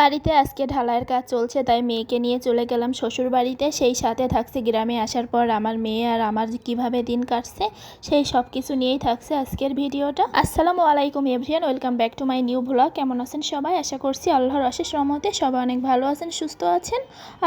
বাড়িতে আজকে ঢালাইয়ের কাজ চলছে, তাই মেয়েকে নিয়ে চলে গেলাম শ্বশুর বাড়িতে সেই সাথে থাকছে গ্রামে আসার পর আমার মেয়ে আর আমার কীভাবে দিন কাটছে, সেই সব কিছু নিয়েই থাকছে আজকের ভিডিওটা। আসসালামু আলাইকুম everyone, welcome back to my new vlog. কেমন আছেন সবাই? আশা করছি আল্লাহর অশেষ রহমতে সবাই অনেক ভালো আছেন, সুস্থ আছেন।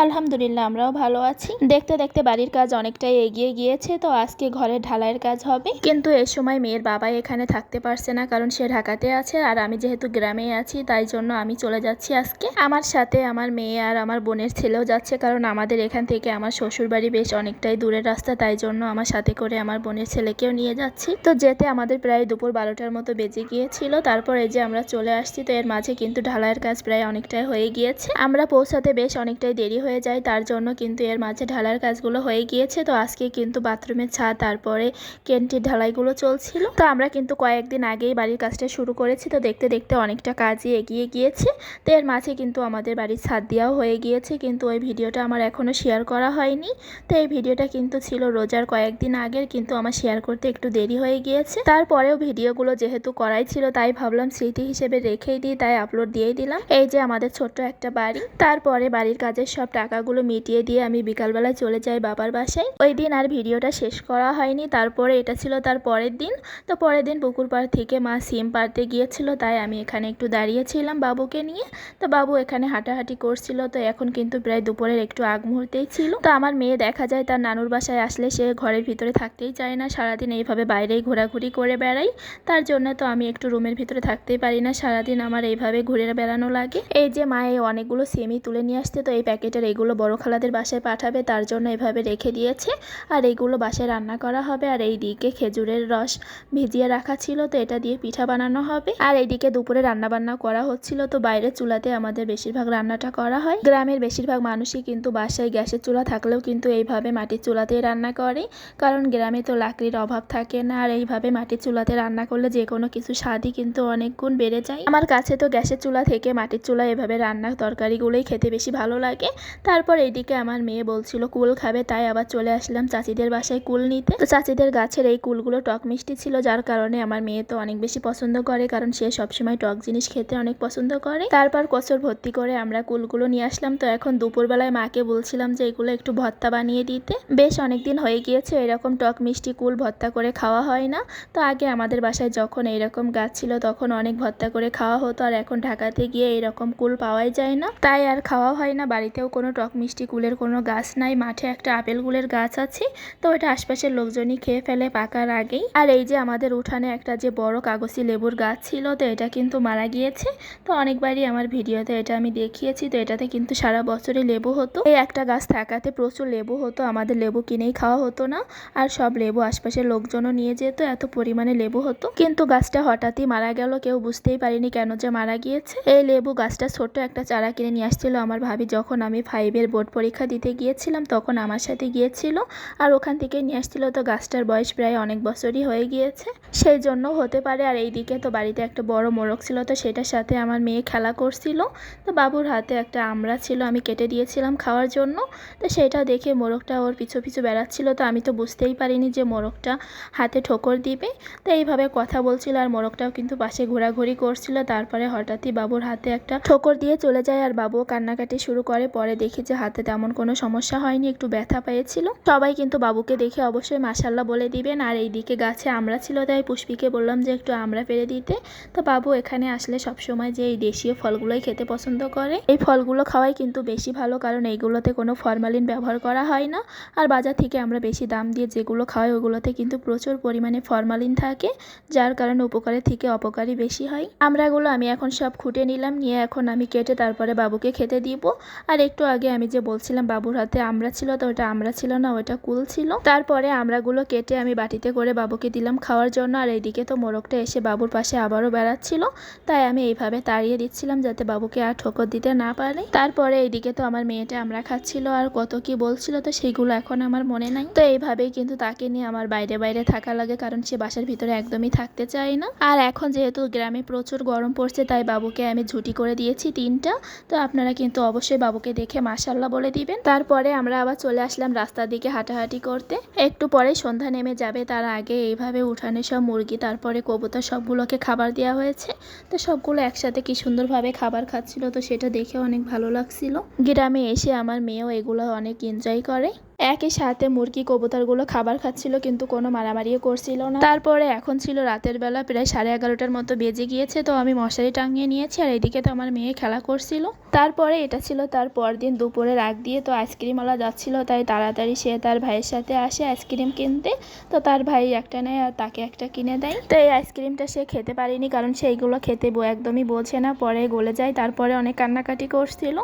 আলহামদুলিল্লাহ, আমরাও ভালো আছি। দেখতে দেখতে বাড়ির কাজ অনেকটাই এগিয়ে গিয়েছে, তো আজকে ঘরের ঢালাইয়ের কাজ হবে। কিন্তু এ সময় মেয়ের বাবা এখানে থাকতে পারছে না, কারণ সে ঢাকাতে আছে, আর আমি যেহেতু গ্রামে আছি, তাই জন্য আমি চলে যাচ্ছি আজকে আমার সাথে আমার মেয়ে আর আমার বোনের ছেলেও যাচ্ছে কারণ আমাদের এখান থেকে আমার শ্বশুর বাড়ি বেশ অনেকটাই দূরের রাস্তা, তাই জন্য আমার সাথে করে আমার বোনের ছেলেকেও নিয়ে যাচ্ছি। তো যেতে আমাদের প্রায় দুপুর বারোটার মতো বেজে গিয়েছিল, তারপর এই যে আমরা চলে আসছি, তো এর মাঝে কিন্তু ঢালাইয়ের কাজ প্রায় অনেকটাই হয়ে গিয়েছে। আমরা পৌঁছাতে বেশ অনেকটাই দেরি হয়ে যায়, তার জন্য কিন্তু এর মাঝে ঢালাইয়ের কাজগুলো হয়ে গিয়েছে। তো আজকে কিন্তু বাথরুমের ছাদ, তারপরে কেন্টির ঢালাইগুলো চলছিল। তো আমরা কিন্তু কয়েকদিন আগেই বাড়ির কাজটা শুরু করেছি, তো দেখতে দেখতে অনেকটা কাজই এগিয়ে গিয়েছে। তো এর মাঝে কিন্তু আমাদের বাড়ির ছাদ দেওয়াও হয়ে গিয়েছে, কিন্তু ওই ভিডিওটা আমার এখনও শেয়ার করা হয়নি। তো এই ভিডিওটা কিন্তু ছিল রোজার কয়েকদিন আগের, কিন্তু আমার শেয়ার করতে একটু দেরি হয়ে গিয়েছে। তারপরেও ভিডিওগুলো যেহেতু করাই ছিল, তাই ভাবলাম স্মৃতি হিসেবে রেখেই দিই, তাই আপলোড দিয়েই দিলাম। এই যে আমাদের ছোট্ট একটা বাড়ি, তারপরে বাড়ির কাজের সব টাকাগুলো মিটিয়ে দিয়ে আমি বিকালবেলায় চলে যাই বাবার বাসায়। ওই দিন আর ভিডিওটা শেষ করা হয়নি, তারপরে এটা ছিল তার পরের দিন। তো পরের দিন পুকুর পাড় থেকে মা সিম পাড়তে গিয়েছিল, তাই আমি এখানে একটু দাঁড়িয়েছিলাম বাবুকে নিয়ে। তো বাবু এখানে হাঁটাহাঁটি করছিল, তো এখন কিন্তু প্রায় দুপুরের একটু আগ মুহূর্তেই ছিল। তো আমার মেয়ে দেখা যায় তার নানুর বাসায় আসলে সে ঘরের ভিতরে থাকতেই চায় না, সারাদিন এইভাবে বাইরেই ঘোরাঘুরি করে বেড়াই। তার জন্য তো আমি একটু রুমের ভিতরে থাকতেই পারি না, সারাদিন আমার এইভাবে ঘুরে বেড়ানো লাগে। এই যে মা, এই অনেকগুলো সেমি তুলে নিয়ে আসতে তো এই প্যাকেটের এইগুলো বড় খালাদের বাসায় পাঠাবে, তার জন্য এভাবে রেখে দিয়েছে। আর এইগুলো বাসায় রান্না করা হবে, আর এই দিকে খেজুরের রস ভিজিয়ে রাখা ছিল, তো এটা দিয়ে পিঠা বানানো হবে। আর এইদিকে দুপুরে রান্না বান্না করা হচ্ছিল, তো বাইরে চুলাতে আমাদের বেশিরভাগ রান্নাটা করা হয়। গ্রামের বেশিরভাগ মানুষই কিন্তু বাসায় গ্যাসের চুলা থাকলেও কিন্তু এইভাবে মাটির চুলাতেই রান্না করে। কারণ গ্রামে তো লাকড়ির অভাব থাকে না, আর এইভাবে মাটির চুলাতে রান্না করলে যে কোনো কিছু স্বাদই কিন্তু অনেক গুণ বেড়ে যায়। আমার কাছে তো গ্যাসের চুলা থেকে মাটির চুলা এভাবে রান্না তরকারিগুলোই খেতে বেশি ভালো লাগে। তারপর এইদিকে আমার মেয়ে বলছিল, কুল খাবে। তাই আবার চলে আসলাম চাচিদের বাসায় কুল নিতে। তো চাচিদের গাছের এই কুলগুলো টক মিষ্টি ছিল, যার কারণে আমার মেয়ে তো অনেক বেশি পছন্দ করে, কারণ সে সবসময় টক জিনিস খেতে অনেক পছন্দ করে। তারপর কচর ভর্তি করে আমরা কুলগুলো নিয়ে আসলাম। তো এখন দুপুরবেলায় মাকে বলছিলাম যে এগুলো একটু ভর্তা বানিয়ে দিতে। বেশ অনেক দিন হয়ে গিয়েছে, এরকম টক মিষ্টি কুল ভর্তা করে খাওয়া হয় না। তো আগে আমাদের বাসায় যখন এইরকম গাছ ছিল, তখন অনেক ভর্তা করে খাওয়া হতো। আর এখন ঢাকাতে গিয়ে এরকম কুল পাওয়াই যায় না। তাই আর খাওয়া হয় না। বাড়িতেও কোনো টক মিষ্টি কুলের কোনো গাছ নাই। মাঠে একটা আপেল কুলের গাছ আছে। তো ওটা আশপাশের লোকজনই খেয়ে ফেলে পাকার আগেই। আর এই যে আমাদের উঠানে একটা যে বড় কাগজি লেবুর গাছ ছিল, তো এটা কিন্তু মারা গিয়েছে। তো অনেকবারই আমার ভিডিওতে এটা আমি দেখিয়েছি, তো এটাতে কিন্তু সারা বছরই লেবু হতো। এই একটা গাছ থাকাতে প্রচুর লেবু হতো, আমাদের লেবু কিনেই খাওয়া হতো না। আর সব লেবু আশপাশের লোকজনও নিয়ে যেত, এত পরিমাণে লেবু হতো। কিন্তু গাছটা হঠাৎই মারা গেল, কেউ বুঝতেই পারিনি কেন যে মারা গিয়েছে। এই লেবু গাছটা ছোট্ট একটা চারা কিনে নিয়ে আসছিল আমার ভাবি। যখন আমি ফাইভের বোর্ড পরীক্ষা দিতে গিয়েছিলাম, তখন আমার সাথে গিয়েছিল। আর ওখান থেকে নিয়ে আসছিল তো গাছটার বয়স প্রায় অনেক বছরই হয়ে গিয়েছে। সেই জন্য হতে পারে। আর এইদিকে তো বাড়িতে একটা বড় মোরগ ছিল, তো সেটার সাথে আমার মেয়ে খেলা করছিল। তো বাবুর হাতে একটা আমড়া ছিল, আমি কেটে দিয়েছিলাম খাওয়ার জন্য। তো সেটা দেখে মোরগটা ওর পিছু পিছু বেড়াচ্ছিল, তো আমি তো বুঝতেই পারিনি যে মোরগটা হাতে ঠোকর দিবে। তো এইভাবে কথা বলছিল আর মোরগটাও কিন্তু পাশে ঘোরাঘুরি করছিল। তারপরে হঠাৎই বাবুর হাতে একটা ঠোকর দিয়ে চলে যায় আর বাবুও কান্নাকাটি শুরু করে। পরে দেখি যে হাতে তেমন কোনো সমস্যা হয়নি, একটু ব্যথা পেয়েছিল। সবাই কিন্তু বাবুকে দেখে অবশ্যই মাসাল্লাহ বলে দিবেন। আর এইদিকে গাছে আমরা ছিল, তাই পুষ্পিকে বললাম যে একটু আমরা পেরে দিতে। তো বাবু এখানে আসলে সবসময় যে এই দেশীয় ফলগুলোই খেতে পছন্দ করে। এই ফলগুলো খাওয়াই কিন্তু বেশি ভালো, কারণ এইগুলোতে কোনো ফরমালিন ব্যবহার করা হয় না। আর বাজার থেকে আমরা বেশি দাম দিয়ে যেগুলো খাওয়াই, ওগুলোতে কিন্তু প্রচুর পরিমাণে ফরমালিন থাকে, যার কারণে উপকারের থেকে অপকারই বেশি হয়। আমরাগুলো আমি এখন সব খুঁটে নিলাম, নিয়ে এখন আমি কেটে তারপরে বাবুকে খেতে দিব। আর একটু আগে আমি যে বলছিলাম বাবুর হাতে আমরা ছিল, তো ওটা আমরা ছিল না, ওটা কুল ছিল। তারপরে আমরাগুলো কেটে আমি বাটিতে করে বাবুকে দিলাম খাওয়ার জন্য। আর এইদিকে তো মোরগটা এসে বাবুর পাশে আবারও বেড়াচ্ছিল, তাই আমি এইভাবে তাড়িয়ে দিচ্ছিলাম যাতে বাবুকে আর ঠোকর দিতে না পারে তারপরে এইদিকে তো আমার মেয়েটা আমরা খাচ্ছিল আর কত কি বলছিল তো সেগুলো এখন আমার মনে নাই। তো এইভাবেই কিন্তু তাকে নিয়ে আমার বাইরে বাইরে থাকা লাগে কারণ সে বাসার ভিতরে একদমই থাকতে চায় না। আর এখন যেহেতু গ্রামে প্রচুর গরম পড়ছে তাই বাবুকে আমি ঝুটি করে দিয়েছি তিনটা। তো আপনারা কিন্তু অবশ্যই বাবুকে দেখে মাসাল্লাহ বলে দিবেন। তারপরে আমরা আবার চলে আসলাম রাস্তার দিকে হাঁটাহাঁটি করতে। একটু পরে সন্ধ্যা নেমে যাবে। তার আগে এইভাবে উঠানে সব মুরগি, তারপরে কবুতর সবগুলোকে খাবার দেওয়া হয়েছে। তো সবগুলো একসাথে কি সুন্দরভাবে খাবার খাচ্ছিল তো সেটা দেখে অনেক ভালো লাগছিল। গ্রামে এসে আমার মেয়েও এগুলো অনেক এনজয় করে। একই সাথে মুরগি কবুতরগুলো খাবার খাচ্ছিল, কিন্তু কোনো মারামারিও করছিল না। তারপরে এখন ছিল রাতের বেলা, প্রায় সাড়ে এগারোটার মতো বেজে গিয়েছে, তো আমি মশারি টাঙিয়ে নিয়েছি আর এদিকে তো আমার মেয়ে খেলা করছিল। তারপরে এটা ছিল তার পরদিন দুপুরে রাগ দিয়ে, তো আইসক্রিমওয়ালা যাচ্ছিল, তাই তাড়াতাড়ি সে তার ভাইয়ের সাথে আসে আইসক্রিম কিনতে। তো তার ভাই একটা নেয় আর তাকে একটা কিনে দেয়। তো এই আইসক্রিমটা সে খেতে পারেনি, কারণ সেইগুলো খেতে একদমই বোঝে না, পরে গলে যায়, তারপরে অনেক কান্নাকাটি করছিল।